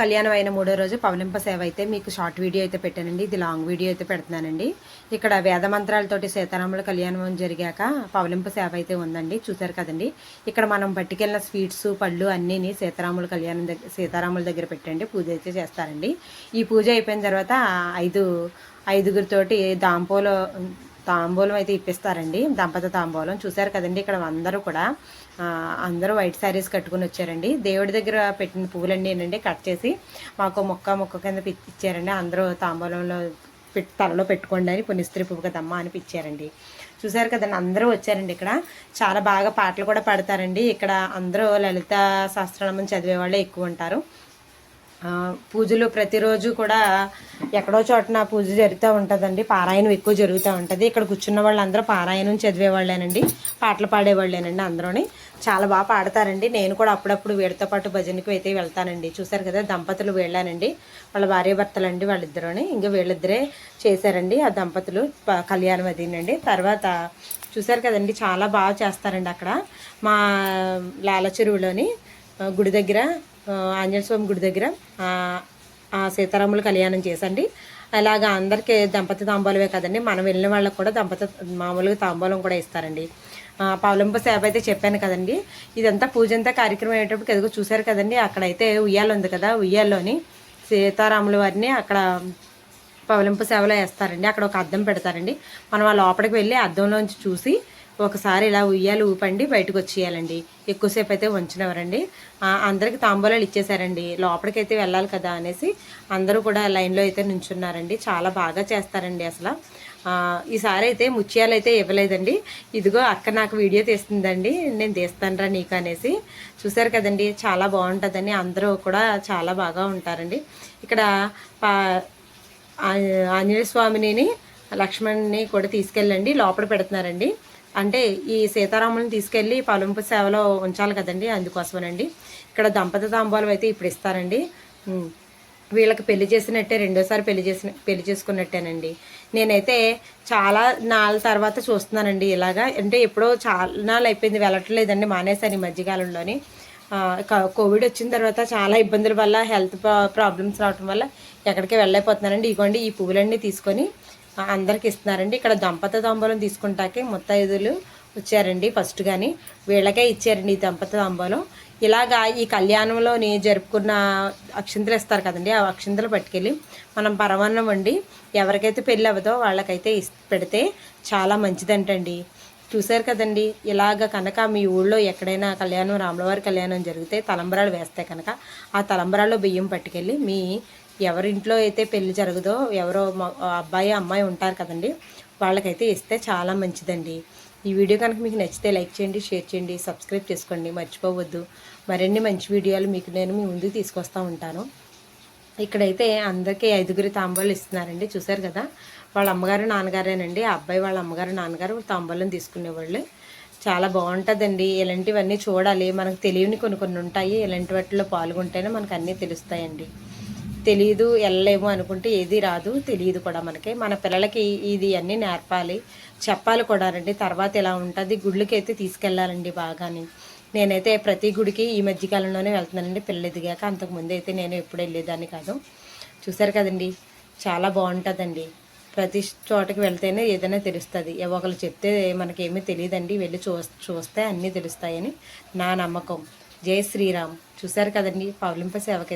కళ్యాణం అయిన మూడో రోజు పవలింప సేవ అయితే మీకు షార్ట్ వీడియో అయితే పెట్టానండి. ఇది లాంగ్ వీడియో అయితే పెడుతున్నానండి. ఇక్కడ వేద మంత్రాలతోటి సీతారాముల కళ్యాణం జరిగాక పవలింప సేవ అయితే ఉందండి. చూసారు కదండి. ఇక్కడ మనం పట్టుకెళ్ళిన స్వీట్స్ పళ్ళు అన్నీని సీతారాముల కళ్యాణం దగ్గర సీతారాముల దగ్గర పెట్టండి. పూజ అయితే చేస్తారండి. ఈ పూజ అయిపోయిన తర్వాత ఐదు ఐదుగురితోటి దాంపోలో తాంబూలం అయితే ఇప్పిస్తారండి. దంపత తాంబూలం. చూశారు కదండి ఇక్కడ అందరూ కూడా. అందరూ వైట్ శారీస్ కట్టుకుని వచ్చారండి. దేవుడి దగ్గర పెట్టిన పువ్వులన్నీ ఏంటంటే కట్ చేసి మాకు మొక్క మొక్క కింద ఇచ్చారండి. అందరూ తాంబూలంలో పెట్టి తలలో పెట్టుకోండి అని పునిస్త్రీ పువ్వు కదమ్మా అని పిచ్చారండి. చూసారు కదండి అందరూ వచ్చారండి ఇక్కడ. చాలా బాగా పాటలు కూడా పాడతారండి. ఇక్కడ అందరూ లలిత శాస్త్రనామం చదివే వాళ్ళే ఎక్కువ ఉంటారు. పూజలు ప్రతిరోజు కూడా ఎక్కడో చోటన పూజ జరుగుతూ ఉంటుందండి. పారాయణం ఎక్కువ జరుగుతూ ఉంటుంది. ఇక్కడ కూర్చున్న వాళ్ళందరూ పారాయణం చదివేవాళ్ళేనండి. పాటలు పాడేవాళ్ళేనండి అందరూని. చాలా బాగా పాడతారండి. నేను కూడా అప్పుడప్పుడు వీడితో పాటు భజనకు అయితే వెళ్తానండి. చూసారు కదా దంపతులు వెళ్ళానండి. వాళ్ళ భార్యాభర్తలు అండి వాళ్ళిద్దరూని. ఇంకా వీళ్ళిద్దరే చేశారండి ఆ దంపతులు కళ్యాణం అదినండి తర్వాత చూసారు కదండి చాలా బాగా చేస్తారండి అక్కడ. మా లాల చెరువులోని గుడి దగ్గర ఆంజనేయ స్వామి గుడి దగ్గర సీతారాములు కళ్యాణం చేసండి. అలాగా అందరికీ దంపతి తాంబూలమే కదండి. మనం వెళ్ళిన వాళ్ళకి కూడా దంపతి మామూలుగా తాంబూలం కూడా ఇస్తారండి. ఆ, పవలింప సేవ అయితే చెప్పాను కదండి. ఇదంతా పూజ అంతా కార్యక్రమం అయ్యేటప్పుడు ఎదుగు చూశారు కదండి. అక్కడైతే ఉయ్యాల ఉంది కదా ఉయ్యాల్లోని సీతారాముల వారిని అక్కడ పవలింపు సేవలో వేస్తారండి. అక్కడ ఒక అద్దం పెడతారండి. మనం ఆ లోపలికి వెళ్ళి అద్దంలోంచి చూసి ఒకసారి ఇలా ఉయ్యాలు ఊపండి బయటకు వచ్చేయాలండి. ఎక్కువసేపు అయితే ఉంచినవరండి అందరికి తాంబూలాలు ఇచ్చేసారండి లోపలికి అయితే వెళ్ళాలి కదా అనేసి అందరూ కూడా లైన్లో అయితే నుంచున్నారండి. చాలా బాగా చేస్తారండి అసలు. ఈసారి అయితే ముత్యాలు అయితే ఇవ్వలేదండి. ఇదిగో అక్క నాకు వీడియో తీస్తుందండి. నేను తీస్తానురా నీకు అనేసి. చూసారు కదండి చాలా బాగుంటుందని అందరూ కూడా చాలా బాగా ఉంటారండి. ఇక్కడ పా ఆంజనేయ స్వామిని లక్ష్మణ్ని కూడా తీసుకెళ్ళండి. లోపల పెడుతున్నారండి. అంటే ఈ సీతారాములను తీసుకెళ్ళి పలుంపు సేవలో ఉంచాలి కదండి అందుకోసమేనండి. ఇక్కడ దంపతి తాంబూలం అయితే ఇప్పుడు ఇస్తారండి. వీళ్ళకి పెళ్ళి చేసినట్టే రెండోసారి పెళ్ళి చేసిన పెళ్ళి చేసుకున్నట్టేనండి. నేనైతే చాలా నాళ్ళ తర్వాత చూస్తున్నానండి ఇలాగా. అంటే ఎప్పుడో చాలా నాళ్ళు అయిపోయింది వెళ్ళట్లేదండి మానేశాను ఈ మధ్యకాలంలోని. క- కోవిడ్ వచ్చిన తర్వాత చాలా ఇబ్బందుల వల్ల హెల్త్ ప్రాబ్లమ్స్ రావటం వల్ల ఎక్కడికి వెళ్ళలేకపోతున్నానండి. ఇగోండి ఈ పువ్వులన్నీ తీసుకొని అందరికి ఇస్తున్నారండి. ఇక్కడ దంపత తాంబూలం తీసుకుంటాకే ముత్తైదులు వచ్చారండి ఫస్ట్ కానీ వీళ్ళకే ఇచ్చారండి ఈ దంపత తాంబూలం ఇలాగా ఈ కళ్యాణంలోని జరుపుకున్న అక్షింతలు ఇస్తారు కదండి ఆ అక్షింతలు పట్టుకెళ్ళి మనం పరమాన్నం వండి ఎవరికైతే పెళ్ళి అవ్వదో వాళ్ళకైతే పెడితే చాలా మంచిదంటండి. చూశారు కదండి ఇలాగ కనుక మీ ఊళ్ళో ఎక్కడైనా కళ్యాణం రాములవారి కళ్యాణం జరిగితే తలంబరాలు వేస్తే కనుక ఆ తలంబరాల్లో బియ్యం పట్టుకెళ్ళి మీ ఎవరింట్లో అయితే పెళ్ళి జరగదో ఎవరో అబ్బాయి అమ్మాయి ఉంటారు కదండి వాళ్ళకైతే ఇస్తే చాలా మంచిదండి. ఈ వీడియో కనుక మీకు నచ్చితే లైక్ చేయండి షేర్ చేయండి సబ్స్క్రైబ్ చేసుకోండి మర్చిపోవద్దు. మరిన్ని మంచి వీడియోలు మీకు నేను మీ ముందుకు తీసుకొస్తూ ఉంటాను. ఇక్కడైతే అందరికీ ఐదుగురి తాంబూలు ఇస్తున్నారండి చూసారు కదా? వాళ్ళ అమ్మగారు నాన్నగారేనండి. ఆ అబ్బాయి వాళ్ళ అమ్మగారు నాన్నగారు తాంబూలను తీసుకునేవాళ్ళు. చాలా బాగుంటుందండి. ఇలాంటివన్నీ చూడాలి. మనకు తెలియని కొన్ని కొన్ని ఉంటాయి. ఇలాంటి వాటిలో పాల్గొంటేనే మనకు అన్నీ తెలుస్తాయండి. తెలియదు వెళ్ళలేము అనుకుంటే ఏది రాదు తెలియదు కూడా మనకి. మన పిల్లలకి ఇది అన్నీ నేర్పాలి. చెప్పాలి కూడా రండి తర్వాత ఇలా ఉంటుంది. గుళ్ళకి అయితే తీసుకెళ్ళాలండి బాగాని. నేనైతే ప్రతి గుడికి ఈ మధ్యకాలంలోనే వెళ్తున్నానండి. పిల్లలు ఎదిగాక అంతకుముందు అయితే నేను ఎప్పుడు వెళ్ళేదాన్ని కాదు. చూసారు కదండి. చాలా బాగుంటుందండి. ప్రతి చోటకి వెళ్తేనే ఏదైనా తెలుస్తుంది. ఒకరు చెప్తే మనకేమీ తెలియదండి. వెళ్ళి చూ చూస్తే అన్నీ తెలుస్తాయని నా నమ్మకం. జై శ్రీరామ్. చూసారు కదండి. పౌలింప సేవకైతే